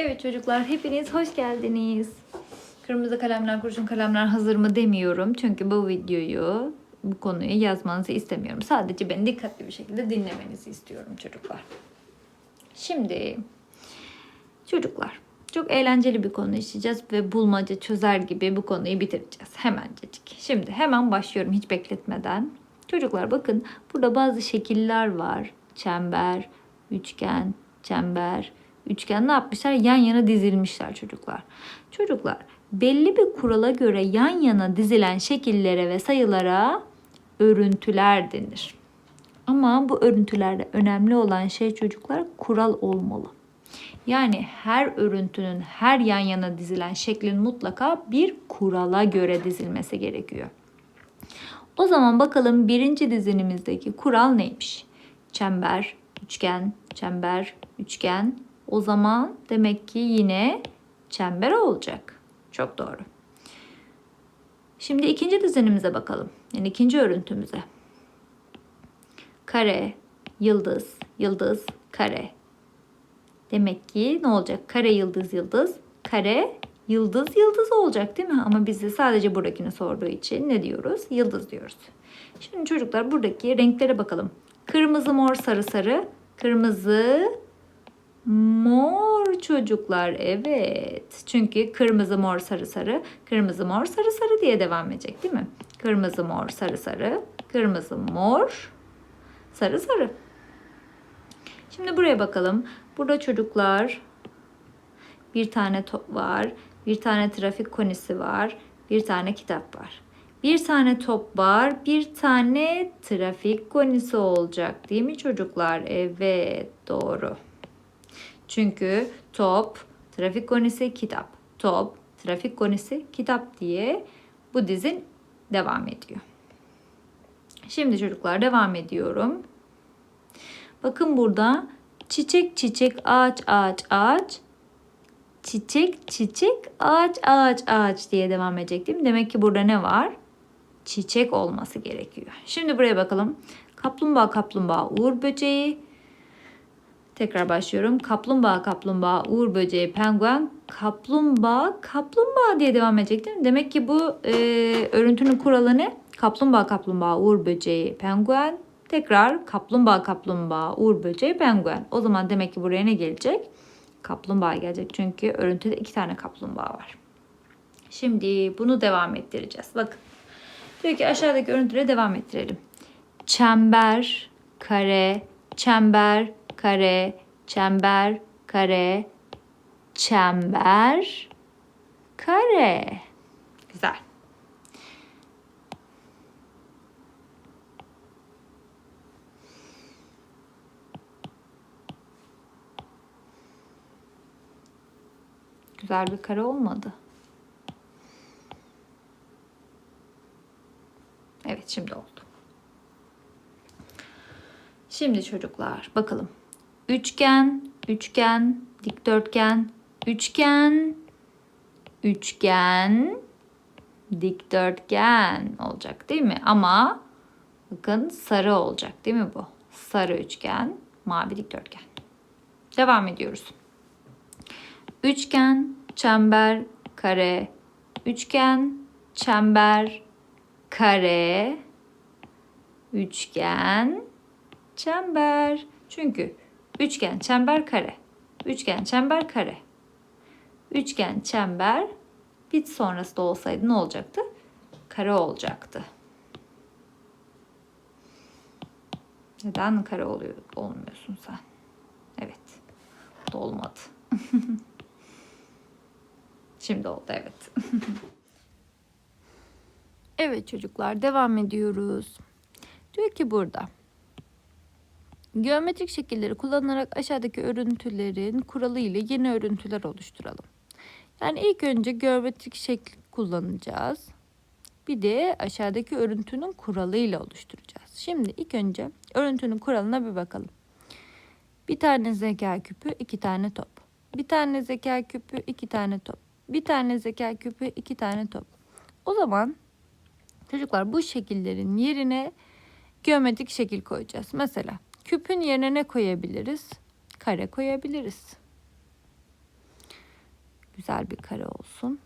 Evet çocuklar hepiniz hoş geldiniz. Kırmızı kalemler, kurşun kalemler hazır mı demiyorum. Çünkü bu videoyu, bu konuyu yazmanızı istemiyorum. Sadece beni dikkatli bir şekilde dinlemenizi istiyorum çocuklar. Şimdi çocuklar çok eğlenceli bir konu işleyeceğiz ve bulmaca çözer gibi bu konuyu bitireceğiz. Hemencecik. Şimdi hemen başlıyorum hiç bekletmeden. Çocuklar bakın burada bazı şekiller var. Çember, üçgen, çember, üçgen ne yapmışlar? Yan yana dizilmişler çocuklar. Çocuklar belli bir kurala göre yan yana dizilen şekillere ve sayılara örüntüler denir. Ama bu örüntülerde önemli olan şey çocuklar kural olmalı. Yani her örüntünün her yan yana dizilen şeklin mutlaka bir kurala göre dizilmesi gerekiyor. O zaman bakalım birinci dizinimizdeki kural neymiş? Çember, üçgen, çember, üçgen. O zaman demek ki yine çember olacak. Çok doğru. Şimdi ikinci dizinimize bakalım. Yani ikinci örüntümüze. Kare, yıldız, yıldız, kare. Demek ki ne olacak? Kare, yıldız, yıldız, kare, yıldız, yıldız olacak değil mi? Ama bize sadece buradakini sorduğu için ne diyoruz? Yıldız diyoruz. Şimdi çocuklar buradaki renklere bakalım. Kırmızı, mor, sarı, sarı. Kırmızı, mor çocuklar. Evet. Çünkü kırmızı, mor, sarı, sarı. Kırmızı, mor, sarı, sarı diye devam edecek değil mi? Kırmızı, mor, sarı, sarı. Kırmızı, mor, sarı, sarı. Şimdi buraya bakalım. Burada çocuklar bir tane top var. Bir tane trafik konisi var. Bir tane kitap var. Bir tane top var. Bir tane trafik konisi olacak değil mi çocuklar? Evet doğru. Çünkü top, trafik konisi, kitap. Top, trafik konisi, kitap diye bu dizin devam ediyor. Şimdi çocuklar devam ediyorum. Bakın burada çiçek çiçek ağaç ağaç ağaç çiçek çiçek ağaç ağaç ağaç diye devam edecek değil mi? Demek ki burada ne var? Çiçek olması gerekiyor. Şimdi buraya bakalım. Kaplumbağa kaplumbağa uğur böceği. Tekrar başlıyorum. Kaplumbağa kaplumbağa uğur böceği penguen kaplumbağa kaplumbağa diye devam edecek değil mi? Demek ki bu e, örüntünün kuralı ne? Kaplumbağa kaplumbağa uğur böceği penguen Tekrar kaplumbağa kaplumbağa uğur böceği penguen. O zaman demek ki buraya ne gelecek? Kaplumbağa gelecek. Çünkü örüntüde iki tane kaplumbağa var. Şimdi bunu devam ettireceğiz. Bakın. Diyor ki aşağıdaki örüntüleri devam ettirelim. Çember, kare, çember, kare, çember, kare, çember, kare. Güzel. Güzel bir kare olmadı. Evet şimdi oldu. Şimdi çocuklar bakalım. Üçgen, üçgen, dikdörtgen, üçgen, üçgen, dikdörtgen olacak değil mi? Ama bakın sarı olacak değil mi bu? Sarı üçgen, mavi dikdörtgen. Devam ediyoruz. Üçgen, çember, kare, üçgen, çember, kare, üçgen, çember. Çünkü üçgen, çember, kare. Üçgen, çember, kare. Üçgen, çember bit sonrası da olsaydı ne olacaktı? Kare olacaktı. Neden kare oluyor, olmuyorsun sen? Evet. Bu da olmadı. Şimdi oldu evet. evet çocuklar devam ediyoruz. Diyor ki burada. Geometrik şekilleri kullanarak aşağıdaki örüntülerin kuralı ile yeni örüntüler oluşturalım. Yani ilk önce geometrik şekil kullanacağız. Bir de aşağıdaki örüntünün kuralı ile oluşturacağız. Şimdi ilk önce örüntünün kuralına bir bakalım. Bir tane zeka küpü, iki tane top. Bir tane zeka küpü, iki tane top. Bir tane zeka küpü, iki tane top. O zaman çocuklar bu şekillerin yerine geometrik şekil koyacağız. Mesela küpün yerine ne koyabiliriz? Kare koyabiliriz. Güzel bir kare olsun.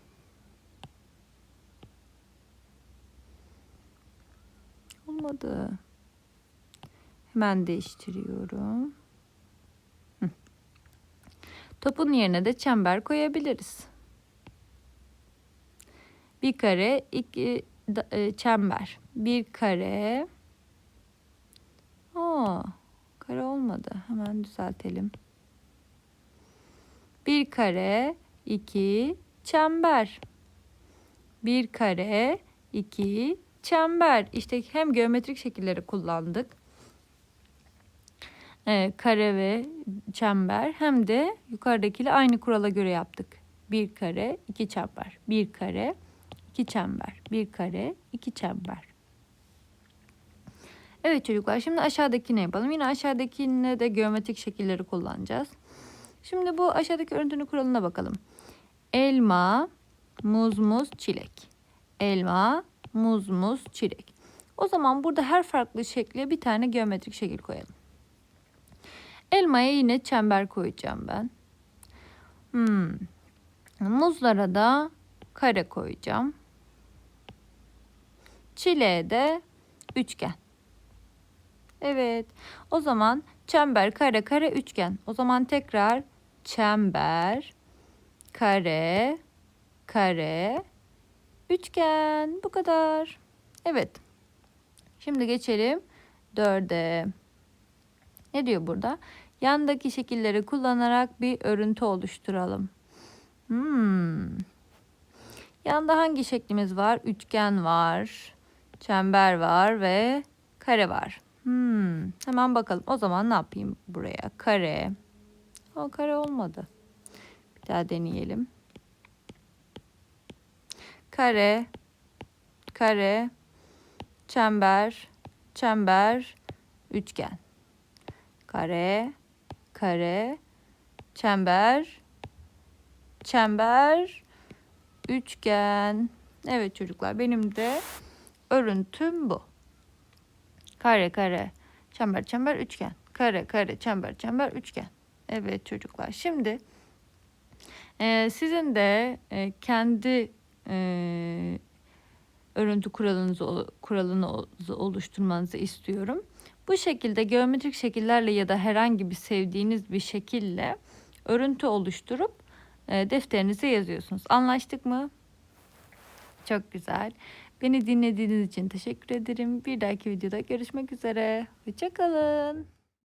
Olmadı. Hemen değiştiriyorum. Topun yerine de çember koyabiliriz. Bir kare, iki e, çember. Bir kare. Aa, olmadı. Hemen düzeltelim. Bir kare, iki çember. Bir kare, iki çember. İşte hem geometrik şekilleri kullandık. Ee, kare ve çember hem de yukarıdakiyle aynı kurala göre yaptık. Bir kare, iki çember. Bir kare, iki çember. Bir kare, iki çember. Evet çocuklar şimdi aşağıdakini yapalım. Yine aşağıdakine de geometrik şekilleri kullanacağız. Şimdi bu aşağıdaki örüntünün kuralına bakalım. Elma, muz, muz, çilek. Elma, muz, muz, çilek. O zaman burada her farklı şekle bir tane geometrik şekil koyalım. Elmaya yine çember koyacağım ben. Hmm. Muzlara da kare koyacağım. Çileğe de üçgen. Evet. O zaman çember, kare, kare, üçgen. O zaman tekrar çember, kare, kare, üçgen. Bu kadar. Evet. Şimdi geçelim dörde. Ne diyor burada? Yandaki şekilleri kullanarak bir örüntü oluşturalım. Hmm. Yanda hangi şeklimiz var? Üçgen var, çember var ve kare var. Hmm. Hemen bakalım. O zaman ne yapayım buraya? Kare. O kare olmadı. Bir daha deneyelim. Kare, kare, çember, çember, üçgen. Kare, kare, çember, çember, üçgen. Evet çocuklar benim de örüntüm bu. Kare kare çember çember üçgen. Kare kare çember çember üçgen. Evet çocuklar şimdi e, sizin de e, kendi e, örüntü kuralınızı kuralını oluşturmanızı istiyorum. Bu şekilde geometrik şekillerle ya da herhangi bir sevdiğiniz bir şekille örüntü oluşturup e, defterinize yazıyorsunuz. Anlaştık mı? Çok güzel. Beni dinlediğiniz için teşekkür ederim. Bir dahaki videoda görüşmek üzere. Hoşçakalın.